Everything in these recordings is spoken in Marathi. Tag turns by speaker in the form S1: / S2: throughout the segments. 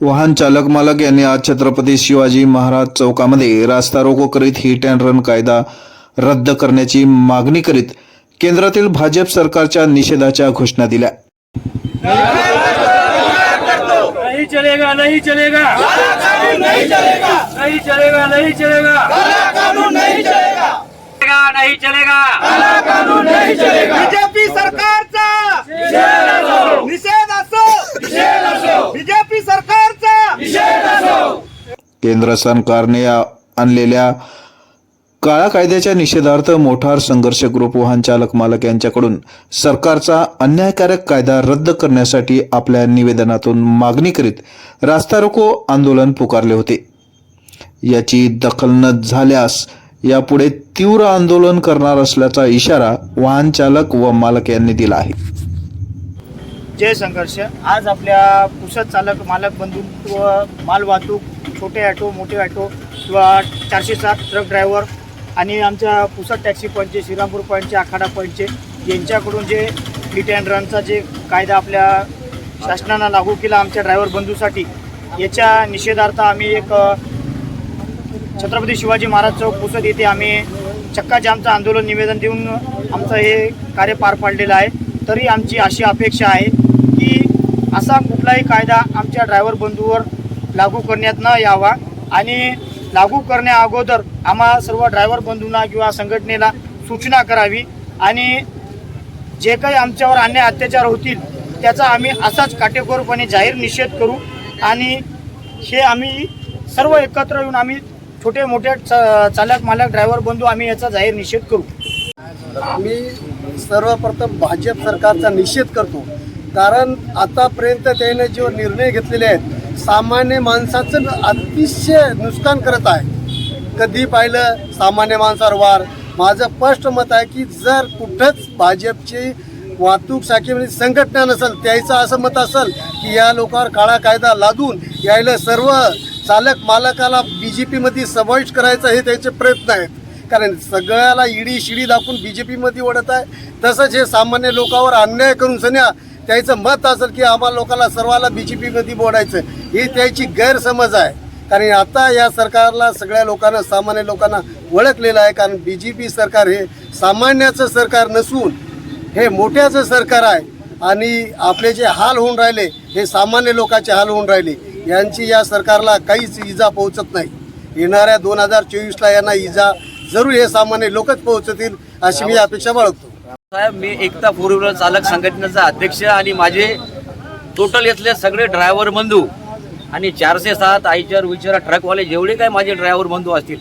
S1: वाहन चालक मालक यांनी आज छत्रपती शिवाजी महाराज चौकामध्ये रास्ता रोको करीत हिट अँड रन कायदा रद्द करण्याची मागणी करीत केंद्रातील भाजप सरकारच्या निषेधाच्या घोषणा दिल्या.
S2: नहीं चलेगा नहीं चलेगा. नहीं चलेगा नहीं चलेगा. नहीं चलेगा. नहीं चलेगा नहीं चलेगा.
S3: बीजेपी सरकारचा. निषेध असो बीजेपी सरकारचा
S1: केंद्र सरकारने आणलेल्या काळा कायद्याच्या निषेधार्थ मोठार संघर्ष ग्रुप वाहन चालक मालक यांच्याकडून सरकारचा अन्यायकारक कायदा रद्द करण्यासाठी आपल्या निवेदनातून मागणी करीत रास्ता रोको आंदोलन पुकारले होते. याची दखल न झाल्यास यापुढे तीव्र आंदोलन करणार असल्याचा इशारा वाहन चालक व मालक यांनी दिला आहे.
S3: जय संघर्ष. आज आपल्या पुसद चालक मालक बंधुत्व माल वाहतूक छोटे ॲटो मोठे ॲटो किंवा चारशे सात ट्रक ड्रायव्हर आणि आमच्या पुसद टॅक्सी पॉईंटचे श्रीरामपूर पॉईंटचे आखाडा पॉईंटचे यांच्याकडून जे हिट अँड रनचा जे कायदा आपल्या शासनानं लागू केला आमच्या ड्रायव्हर बंधूसाठी याच्या निषेधार्थ आम्ही एक छत्रपती शिवाजी महाराज चौक पुसद येथे आम्ही चक्काजामचं आंदोलन निवेदन देऊन आमचं हे कार्य पार पाडलेलं आहे. तरी आमची अशी अपेक्षा आहे असा कुठलाही कायदा आमच्या ड्रायव्हर बंधूवर लागू करण्यात न यावा आणि लागू करण्या अगोदर आम्हा सर्व ड्रायव्हर बंधूंना किंवा संघटनेला सूचना करावी आणि जे काही आमच्यावर अन्याय अत्याचार होतील त्याचा आम्ही असाच काटेकोरपणे जाहीर निषेध करू आणि हे आम्ही सर्व एकत्र येऊन आम्ही छोटे मोठे च- चालक मालक ड्रायव्हर बंधू आम्ही याचा जाहीर निषेध करू.
S4: मी सर्वप्रथम भाजप सरकारचा निषेध करतो. कारण आतापर्यंत त्याने जे निर्णय घेतलेले आहेत सामान्य माणसाचं अतिशय नुकसान करत आहे. कधी पाहिलं सामान्य माणसावर वार? माझं स्पष्ट मत आहे की जर कुठंच भाजपची वाहतूक शाखेमध्ये म्हणजे संघटना नसेल त्याचं असं मत असेल की या लोकांवर काळा कायदा लादून यायला सर्व चालक मालकाला बी जे पीमध्ये समाविष्ट करायचा हे त्यांचे प्रयत्न आहेत. कारण सगळ्याला इडी शिडी दाखवून बी जे पीमध्ये ओढत आहे. तसंच हे सामान्य लोकांवर अन्याय करून सन्या त्याचं मत असेल की आम्हाला लोकांना सर्वाला बी जे पीमध्ये बोडायचं ही त्याची गैरसमज आहे. कारण आता या सरकारला सगळ्या लोकांना सामान्य लोकांना ओळखलेलं आहे. कारण बी जे पी सरकार हे सामान्याचं सरकार नसून हे मोठ्याचं सरकार आहे. आणि आपले जे हाल होऊन राहिले हे सामान्य लोकांचे हाल होऊन राहिले. यांची या सरकारला काहीच इजा पोहोचत नाही. येणाऱ्या दोन हजार चोवीसला यांना इजा जरूर हे सामान्य लोकच पोहोचतील अशी मी अपेक्षा बाळगतो.
S5: साहेब मी एकता फोर व्हीलर चालक संघटनेचा अध्यक्ष आणि माझे टोटल इथले सगळे ड्रायव्हर बंधू आणि चारशे सात आयचर विचार ट्रकवाले जेवढे काय माझे ड्रायव्हर बंधू असतील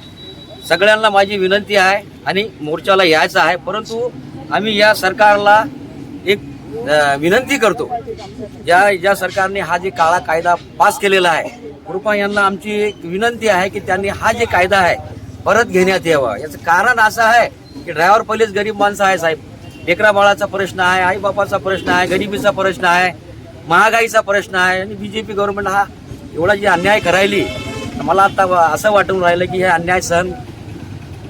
S5: सगळ्यांना माझी विनंती आहे आणि मोर्चाला यायचं आहे. परंतु आम्ही या सरकारला एक विनंती करतो. ज्या ज्या सरकारने हा जे काळा कायदा पास केलेला आहे कृपा यांना आमची एक विनंती आहे की त्यांनी हा जे कायदा आहे परत घेण्यात यावा. याचं कारण असं आहे की ड्रायव्हर पहिलेच गरीब माणसं आहे साहेब. लेकरा बाळाचा प्रश्न आहे आई बापाचा प्रश्न आहे गरिबीचा प्रश्न आहे महागाईचा प्रश्न आहे आणि बी जे पी गव्हर्नमेंट हा एवढा जी अन्याय करायली मला आता असं वाटून राहिलं की हे अन्याय सहन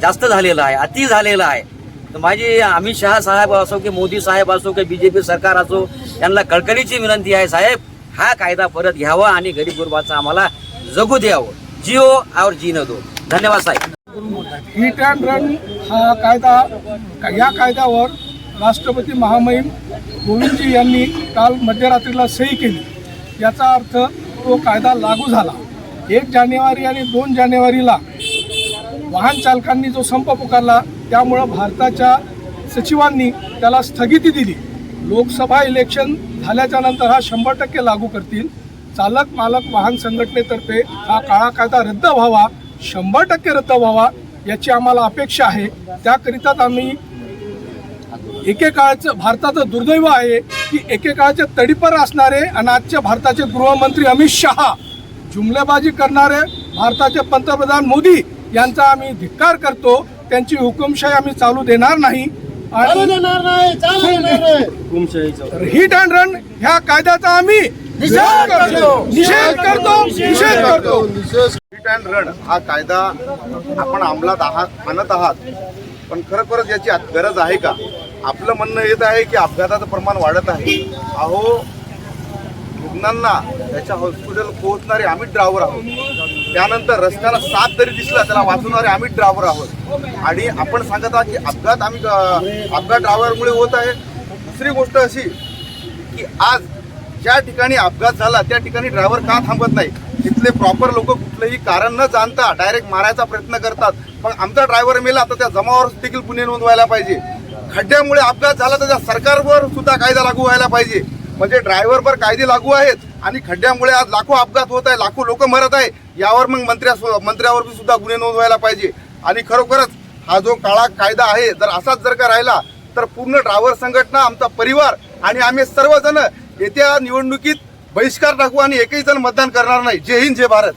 S5: जास्त झालेला आहे अति झालेला आहे. तर माझी अमित शहा साहेब असो की मोदी साहेब असो की बीजेपी सरकार असो यांना कळकळीची विनंती आहे साहेब हा कायदा परत घ्यावा आणि गरीब गुरबाचं आम्हाला जगू द्यावं. जिओ और न दो. धन्यवाद साहेब.
S6: हिट अँड रन हा कायदा या कायद्यावर राष्ट्रपती महामहिम गोविंदजी यांनी काल मध्यरात्रीला सही केली. याचा अर्थ तो कायदा लागू झाला. एक जानेवारी आणि दोन जानेवारीला वाहन चालकांनी जो संप पुकारला त्यामुळं भारताच्या सचिवांनी त्याला स्थगिती दिली. लोकसभा इलेक्शन झाल्याच्यानंतर हा शंभर टक्के लागू करतील. चालक मालक वाहन संघटनेतर्फे हा काळा कायदा रद्द व्हावा शंभर टक्के रद्द व्हावा याची आम्हाला अपेक्षा आहे. त्याकरिताच आम्ही एकेकाळचं भारताचं दुर्दैव आहे की एकेकाळचे तडीपर असणारे आणि आजचे भारताचे गृहमंत्री अमित शहा जुमलेबाजी करणारे भारताचे पंतप्रधान मोदी यांचा आम्ही धिक्कार करतो. त्यांची हुकुमशाही आम्ही चालू देणार नाही. हिट अँड रन ह्या कायद्याचा आम्ही निषेध करतो. निषेध करतो. निषेध करतो.
S7: हिट अँड रन हा कायदा आपण अंमलात आहात आणत आहात. पण खरोखरच याची गरज आहे का? आपलं म्हणणं येत आहे की अपघाताचं प्रमाण वाढत आहे. अहो रुग्णांना त्याच्या हॉस्पिटल पोहोचणारे आम्ही ड्रायव्हर आहोत. त्यानंतर रस्त्याला साप तरी दिसला त्याला वाचवणारे आम्ही ड्रायव्हर आहोत. आणि आपण सांगत आहात की अपघात आम्ही अपघात ड्रायव्हरमुळे होत आहे. दुसरी गोष्ट अशी की आज ज्या ठिकाणी अपघात झाला त्या ठिकाणी ड्रायव्हर का थांबत नाही? तिथले प्रॉपर लोक कुठलंही कारण न जाणता डायरेक्ट मारायचा प्रयत्न करतात. पण आमचा ड्रायव्हर मेला तर त्या जमावर देखील गुन्हे नोंदवायला पाहिजे. खड्ड्यामुळे अपघात झाला तर त्या सरकारवर सुद्धा कायदा लागू व्हायला पाहिजे. म्हणजे ड्रायव्हरवर कायदे लागू आहेत आणि खड्ड्यामुळे आज लाखो अपघात होत आहे लाखो लोक मरत आहे. यावर मग मंत्र्या मंत्र्यावर सुद्धा गुन्हे नोंदवायला पाहिजे. आणि खरोखरच हा जो काळा कायदा आहे जर असाच जर का राहिला तर पूर्ण ड्रायव्हर संघटना आमचा परिवार आणि आम्ही सर्वजण येत्या निवडणुकीत बहिष्कार टाकू आणि एकही जण मतदान करणार नाही. जय हिंद जय भारत.